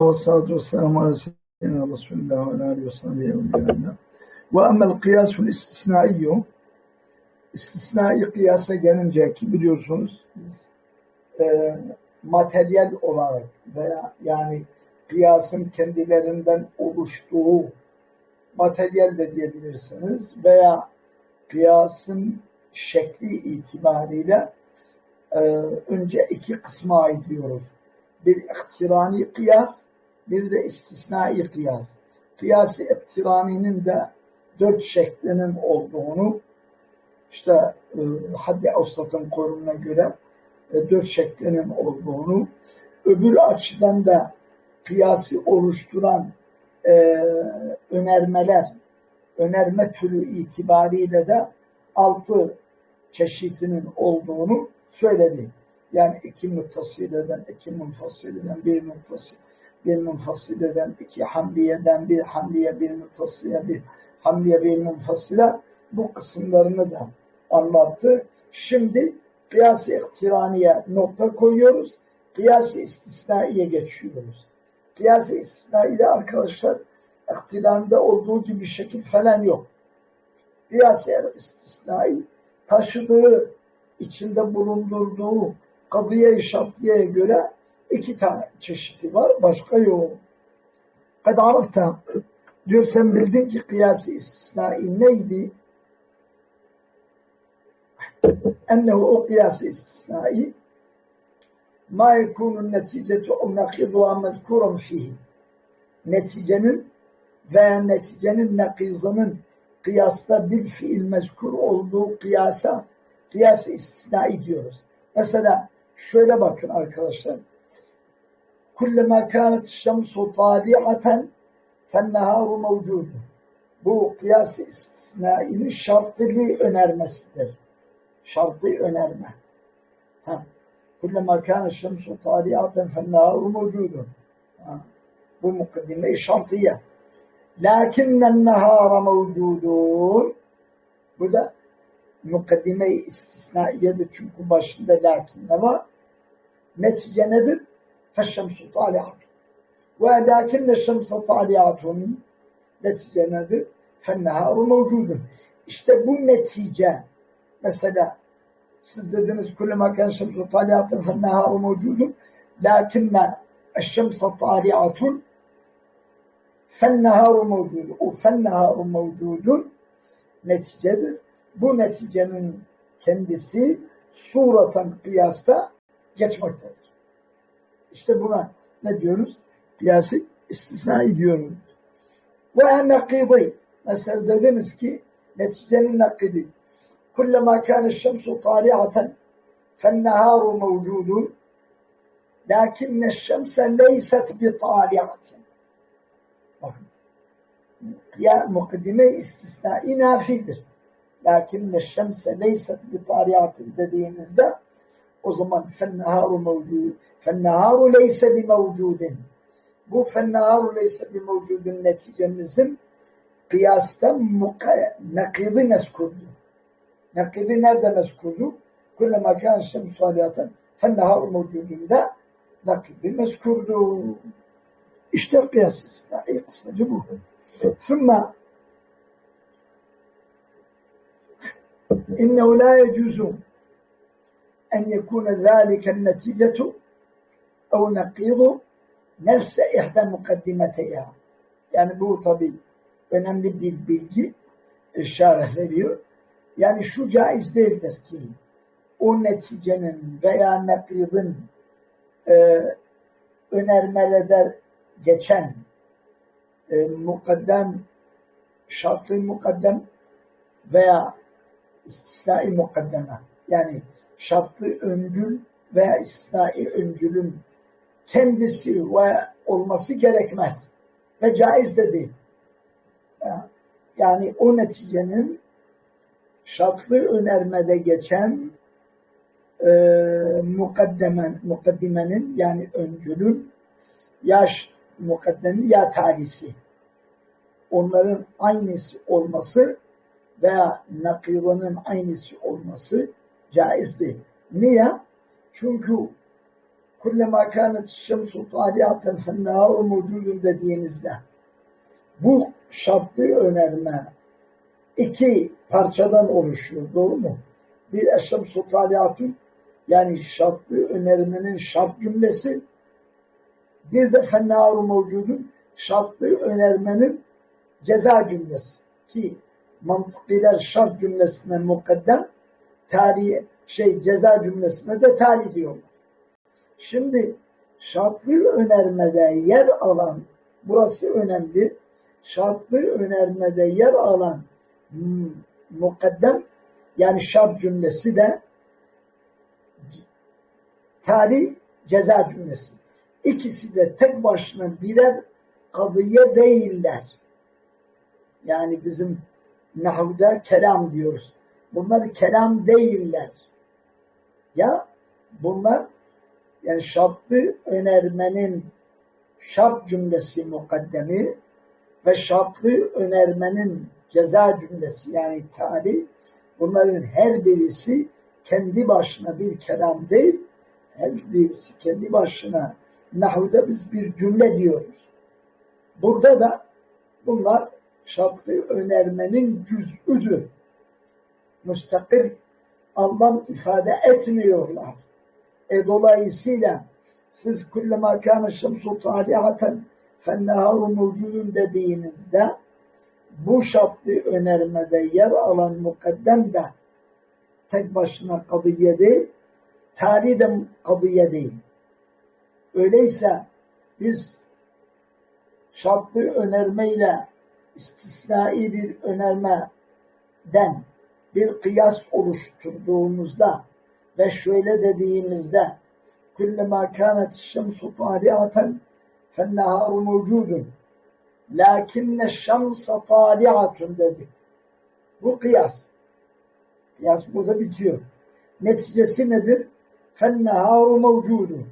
ala seyyidina Resulullah ve aleyhi ve sahbihi ve sellem. Ve emmel kıyasul istisnaiyyü istisnai kıyasa gelince ki biliyorsunuz biz e, materyal olarak veya yani kıyasın kendilerinden oluştuğu materyal de diyebilirsiniz veya kıyasın şekli itibariyle e, önce iki kısma ayırıyoruz. Bir iktirani kıyas, bir de istisnai kıyas. Kıyası iktiraninin de dört şeklinin olduğunu işte e, haddi avsatın korumuna göre e, dört şeklinin olduğunu öbür açıdan da kıyası oluşturan e, önermeler önerme türü itibariyle de altı çeşitinin olduğunu söyledi. Yani iki muttasıleden, iki munfasileden, bir muttasil, bir munfasileden, iki hamliyeden, bir hamliye, bir muttasıya, bir hamliye, bir munfasile bu kısımlarını da anlattı. Şimdi kıyas-ı iktiraniye nokta koyuyoruz. Kıyas-ı istisnaiye geçiyoruz. Kıyas-ı istisnaiye arkadaşlar iktiranda olduğu gibi şekil falan yok. Kıyas-ı istisnai taşıdığı, içinde bulundurduğu kadıya-i göre iki tane çeşidi var. Başka yok. Kad arafta diyor sen bildin ki kıyas-ı istisnai neydi? Ennehu o kıyas-ı istisnai ma yekunun neticetu o nakiduha mezkuran fihi neticenin veya neticenin nakizının kıyasta bir fiil mezkur olduğu kıyasa kıyas-ı istisnai diyoruz. Mesela şöyle bakın arkadaşlar. Kullema kânet şemsu tâli'aten fenneharu mevcudu. Bu kıyas-ı istisnainin şartlı önermesidir. Şartlı önerme. Ha. Kullema kânet şemsu tâli'aten fenneharu mevcudu. Bu mukaddime-i şartiye. Lakinnen nehâra mevcudun. Bu da mukaddime-i istisnaiyedir. Çünkü başında lakin ne var? Netice nedir? Feşşemsu taliatun. Ve lakinne şemse taliatun netice nedir? Fenneharu mevcudun. İşte bu netice mesela siz dediniz kullema kan şemsu taliatun fenneharu mevcudun lakinne şemse taliatun fenneharu mevcudun. O fenneharu mevcudun neticedir bu neticenin kendisi suratan kıyasta geçmektedir. İşte buna ne diyoruz? Kıyası istisnai diyoruz. Ve nakidi. Mesela dediniz ki neticenin nakidi. Kullama kâne şemsu tâli'aten fenneharu mevcudun lakinne şemse leyset bi tâli'atin. Bakın. Ya mukaddime istisnai nafidir. Lakin şemse leyset bi tarihatin dediğimizde o zaman fennaharu mevcud. Fennaharu leyse bi mevcudin. Bu fennaharu leyse bi mevcudun neticemizin kıyasta nakidi meskurdu. Nakidi nerede meskurdu? Kulle makan şem saliyatın fennaharu mevcudunda nakidi meskurdu. İşte kıyas istahi kısacı bu. Sümme innehu la yecuzu أن يكون ذلك النتيجة أو نقيض نفس إحدى مقدمتيها yani bu tabi önemli bir bilgi işaret veriyor. Yani şu caiz değildir ki o neticenin veya nakidin e, önermelerde geçen e, mukaddem şartlı mukaddem veya istisnai mukaddeme yani şartlı öncül veya istisnai öncülün kendisi ve olması gerekmez ve caiz de değil. Yani o neticenin şartlı önermede geçen e, mukaddemen, mukaddimenin yani öncülün yaş mukaddemi ya talisi onların aynısı olması veya nakıvanın aynısı olması caiz. Niye? Çünkü kullema kânet şemsu tâliaten fennâhu mevcudun dediğinizde bu şartlı önerme iki parçadan oluşuyor. Doğru mu? Bir eşşemsu tâliatun yani şartlı önermenin şart cümlesi bir de fennâhu mevcudun şartlı önermenin ceza cümlesi ki mantıkliler şart cümlesine mukaddem tali şey ceza cümlesine de tali diyorlar. Şimdi şartlı önermede yer alan burası önemli. Şartlı önermede yer alan mukaddem yani şart cümlesi de tali ceza cümlesi. İkisi de tek başına birer kadıya değiller. Yani bizim nahvda kelam diyoruz. Bunlar kelam değiller. Ya bunlar yani şartlı önermenin şart cümlesi mukaddemi ve şartlı önermenin ceza cümlesi yani tali bunların her birisi kendi başına bir kelam değil her birisi kendi başına nahvda biz bir cümle diyoruz. Burada da bunlar şartlı önermenin cüz'üdür. Müstakil anlam ifade etmiyorlar. E dolayısıyla siz kullema kâne şemsu tâlihaten fenneharu mevcudun dediğinizde bu şartlı önermede yer alan mukaddem de tek başına kadıye değil, tali de kadıye değil. Öyleyse biz şartlı önermeyle istisnai bir önermeden bir kıyas oluşturduğumuzda ve şöyle dediğimizde kullema kânet şemsu tâliaten fennehâru mevcudun lakinne şemsa tâliatun dedik. Bu kıyas. Kıyas burada bitiyor. Neticesi nedir? Fennehâru mevcudun.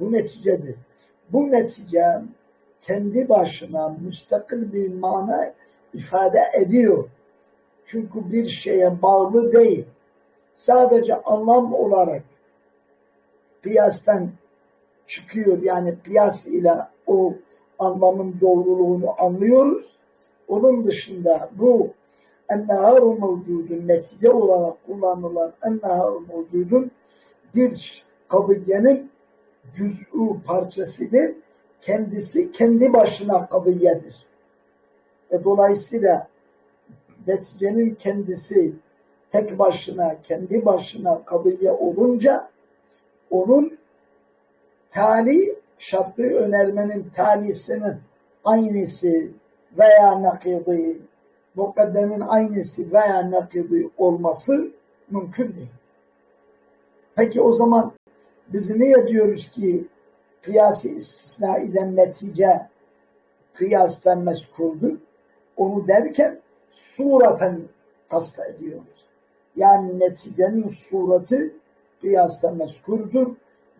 Bu neticedir. Bu netice kendi başına müstakil bir mana ifade ediyor. Çünkü bir şeye bağlı değil. Sadece anlam olarak kıyastan çıkıyor. Yani kıyas ile o anlamın doğruluğunu anlıyoruz. Onun dışında bu enneharu mevcudun netice olarak kullanılan enneharu mevcudun bir kabiyenin cüz'ü parçasıdır. Kendisi kendi başına kabiyedir. E dolayısıyla neticenin kendisi tek başına, kendi başına kabiye olunca onun tali şartlı önermenin talisinin aynısı veya nakidi mukaddemin aynısı veya nakidi olması mümkün değil. Peki o zaman biz niye diyoruz ki kıyası istisna eden netice kıyastan meskurdur? Onu derken suraten kasta ediyoruz. Yani neticenin suratı kıyasla meskurdur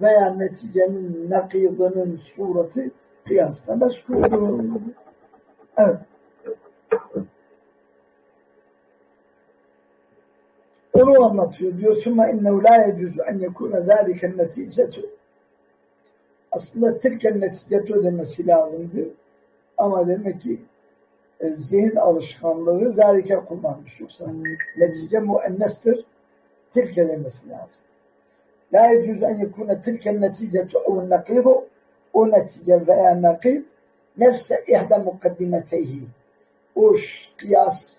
veya neticenin nakibinin suratı kıyasla meskurdur. Evet. Onu anlatıyor diyor. Sümme innehu la yecüzü en yekûne zâliken neticetü. Aslında tilken neticetü demesi lazımdı. Ama demek ki zihin alışkanlığı zalike kullanmış. Yoksa netice muennestir. Tilke demesi lazım. La yecüz en yekune tilke neticetu ev nakidu o netice veya nakid nefse ihda mukaddimeteyhi. O kıyas,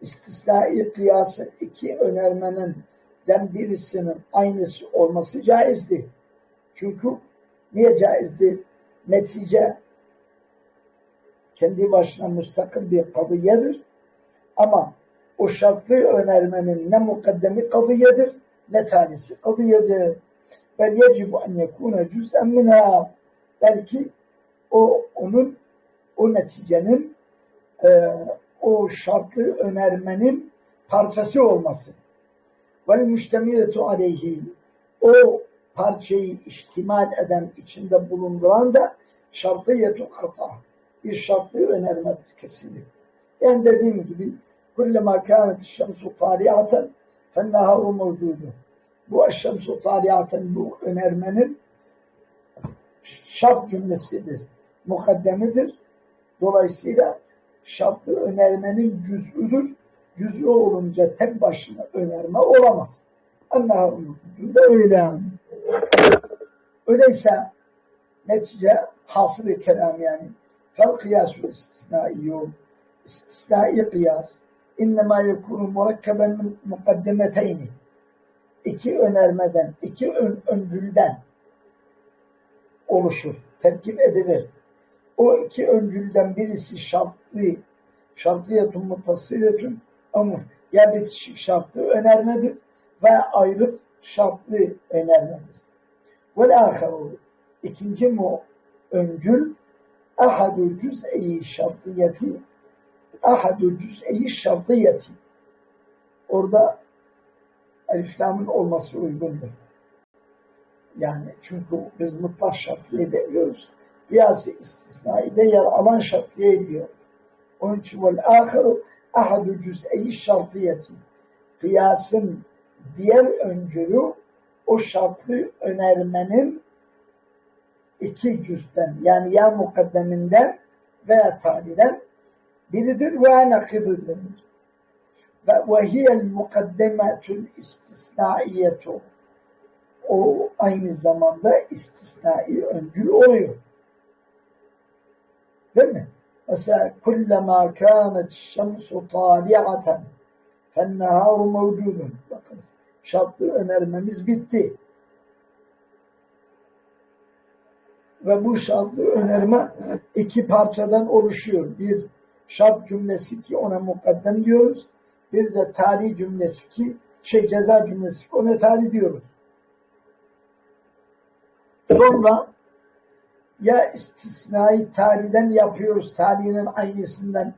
istisnai kıyası iki önermenin den birisinin aynısı olması caizdi. Çünkü niye caizdi? Netice kendi başına müstakil bir kadıyedir. Ama o şartlı önermenin ne mukaddemi kadıyedir ne tanesi kadıyedir. Bel yecibu en yekune cüz'en minha. Belki o onun o neticenin e, o şartlı önermenin parçası olması. Vel müştemiletu aleyhi o parçayı ihtimal eden içinde bulunduran da şartiyetu hata bir şartlı önermedir kesinlikle. Yani dediğim gibi kullema kânet şemsu tâliaten fennaharu mevcudu. Bu şemsu tâliaten bu önermenin şart cümlesidir. Mukaddemidir. Dolayısıyla şartlı önermenin cüz'üdür. Cüz'ü olunca tek başına önerme olamaz. Allah'a da öyle. Öyleyse netice hasıl kelam yani. Kıyasul istisnaiyyum. İstisnai kıyas. İnnemâ yekûnu murakkeben mukaddemeteyni. İki önermeden, iki ön, öncülden oluşur, terkip edilir. O iki öncülden birisi şartlı, şartliyetun mutasiletun amur. Ya bitişik şartlı önermedir ve ayrı şartlı önermedir. Ve ahiru ikinci mu öncül ahadu cüz'i şartiyeti ahadu cüz'i şartiyeti orada eliflamın olması uygundur. Yani çünkü biz mutlak şartliye demiyoruz. Kıyası istisnai de yer alan şartliye diyor. Onun için vel ahiru ahadu cüz'i şartiyeti kıyasın diğer öncülü o şartlı önermenin iki cüzden yani ya mukaddeminden veya taliden biridir ve nakididir. Ve vehiyel mukaddemetül istisnaiyetu o aynı zamanda istisnai öncül oluyor. Değil mi? Mesela kullama kânet şemsu tâli'aten fennehâru mevcudun. Bakın şartlı önermemiz bitti. Ve bu şartlı önerme iki parçadan oluşuyor. Bir şart cümlesi ki ona mukaddem diyoruz. Bir de tarih cümlesi ki şey ceza cümlesi ki ona tarih diyoruz. Sonra ya istisnai tarihden yapıyoruz. Tarihinin aynısından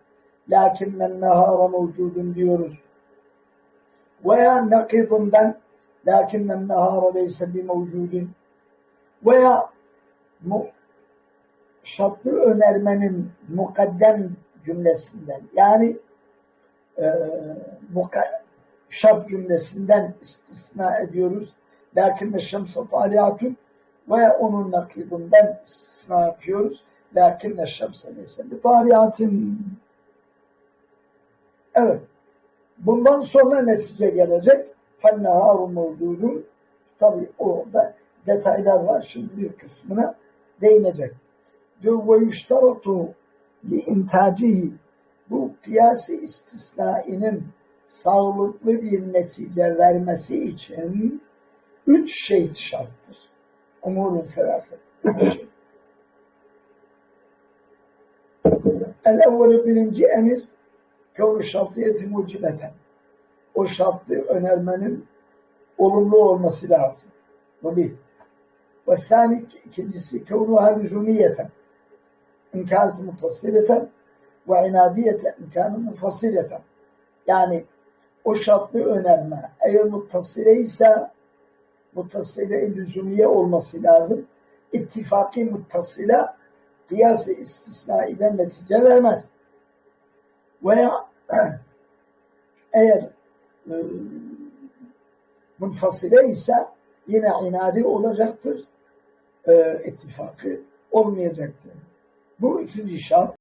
lakinnen nehara mevcudun diyoruz. Veya nakidından lakinnen nehara leyse bi mevcudun. Veya şartlı önermenin mukaddem cümlesinden yani e, şart cümlesinden istisna ediyoruz. Lakin de şemse taliyatun ve onun naklibinden istisna yapıyoruz. Lakin de şemse neyse bir taliyatın evet bundan sonra netice gelecek fenneharu mevcudun tabi orada detaylar var. Şimdi bir kısmına değinecek. Diyor ve yuştaratu li intacihi bu kıyası istisnainin sağlıklı bir netice vermesi için üç şey şarttır. Umurun serafet. Üç şey. El evveli birinci emir kavru şartiyeti mucibeten. O şartlı önermenin olumlu olması lazım. Bu bir. Ve thani ikincisi kavruha lüzumiyeten. İn kânet mutassileten ve inadiyeten in kânet mufassileten. Yani o şartlı önerme eğer muttasile ise muttasile lüzumiye olması lazım. İttifaki muttasile kıyas-ı istisnaiden netice vermez. Veya eğer e, ise yine inadi olacaktır. E, ittifakı olmayacaktır. Bu ikinci şart.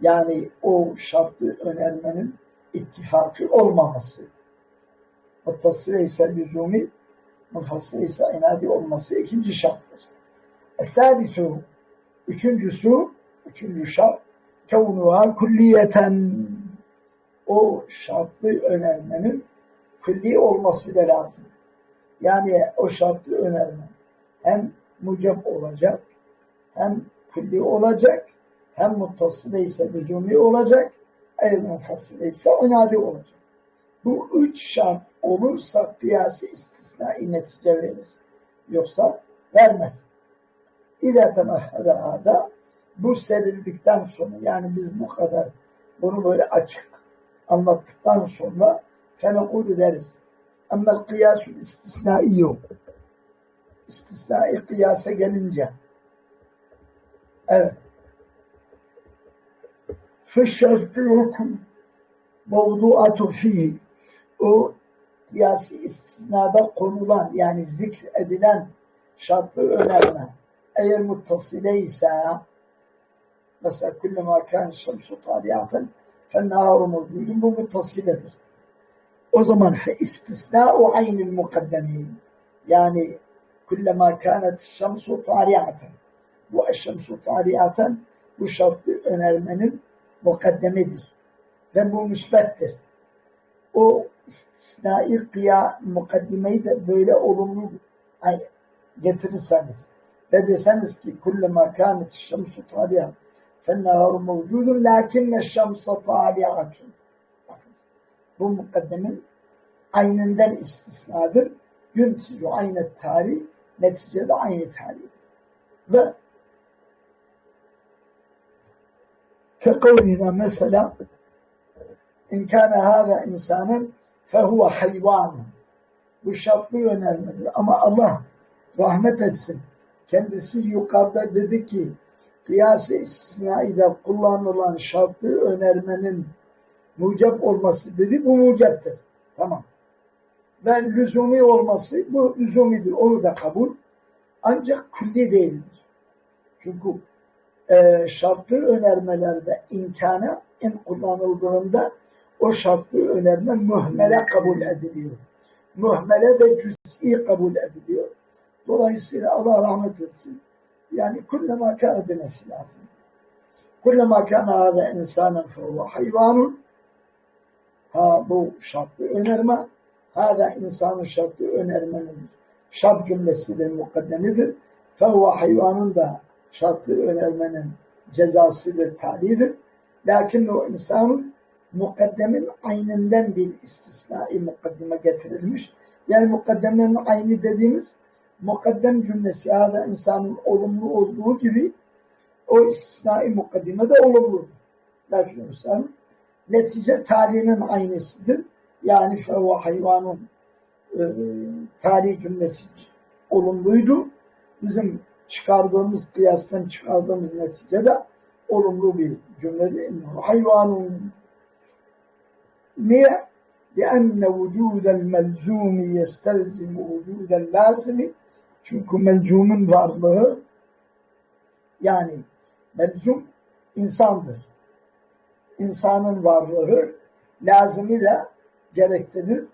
Yani o şartlı önermenin ittifakı olmaması. Muttasile ise lüzumi, mufassile ise inadi olması ikinci şarttır. Thalithu, üçüncüsü, üçüncü şart, kevnuha kulliyeten o şartlı önermenin külli olması da lazım. Yani o şartlı önerme hem mucab olacak, hem külli olacak, hem muttasile ise lüzumi olacak, eğer munfasile ise inadi olacak. Bu üç şart olursa kıyası istisnai netice verir. Yoksa vermez. İle temahhede ada bu serildikten sonra yani biz bu kadar bunu böyle açık anlattıktan sonra fenekulu deriz. Ama kıyasul istisnai yok istisnai kıyasa gelince evet fışşerti hüküm mevduatü fihi o kıyasi istisnada konulan yani zikredilen şartlı önerme eğer muttasile ise mesela külle makan şemsu tabiatın fennâru mevcudun bu muttasiledir. O zaman fe istisnâ o aynil mukaddemi yani kullema kânet şemsu tariaten. Bu eşşemsu tariaten bu şartlı önermenin mukaddemidir. Ve bu müsbettir. O istisnai kıya mukaddimeyi de böyle olumlu getirirseniz ve deseniz ki kullema kânet şemsu tariaten fennâhâru mevcudun lakinne şemsa tariaten. Bu mukaddemin aynından istisnadır. Gün tüzü aynet tarih neticede aynı tabi. Ve kekavlina mesela in kana hâzâ insanın fehuve hayvan. Bu şartlı önermedir. Ama Allah rahmet etsin. Kendisi yukarıda dedi ki kıyası istisnaide kullanılan şartlı önermenin mucap olması dedi. Bu mucaptır. Tamam. Ve lüzumi olması bu lüzumidir. Onu da kabul. Ancak külli değildir. Çünkü e, şartlı önermelerde imkanı en kullanıldığında o şartlı önerme mühmele kabul ediliyor. Mühmele de cüz'i kabul ediliyor. Dolayısıyla Allah rahmet etsin. Yani kullema kâne demesi lazım. Kullema kâne hâze insanın fehuve hayvanun ha bu şartlı önerme hâze insanın şartlı önermenin şart cümlesidir, mukaddemidir. Fehuve hayvanun da şartlı önermenin cezasıdır, talidir. Lakin o insanın mukaddemin ayninden bir istisnai mukaddime getirilmiş. Yani mukaddemin aynı dediğimiz mukaddem cümlesi ya insanın olumlu olduğu gibi o istisnai mukaddime de olumlu. Lakin insan netice tarihinin aynısıdır. Yani şu hayvanın e, tarih cümlesi olumluydu. Bizim çıkardığımız kıyastan çıkardığımız netice de olumlu bir cümledir. Hayvanun niye? لأن وجود الملزوم يستلزم وجود اللازم çünkü melzumun varlığı yani melzum insandır. İnsanın varlığı lazımı da gerektirir.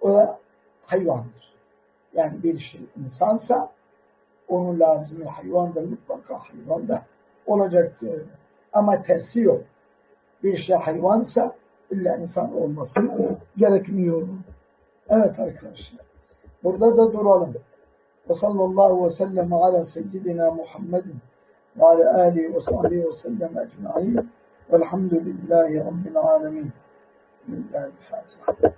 O da hayvandır. Yani bir şey insansa onun lazımı hayvan mutlaka hayvan da olacaktır. Ama tersi yok. Bir şey hayvansa illa insan olması gerekmiyor. Evet arkadaşlar. Burada da duralım. Ve sallallahu ve sellem ala seyyidina Muhammedin ve ala alihi ve sahbihi ve sellem ecma'in velhamdülillahi rabbil alemin. Very Sun.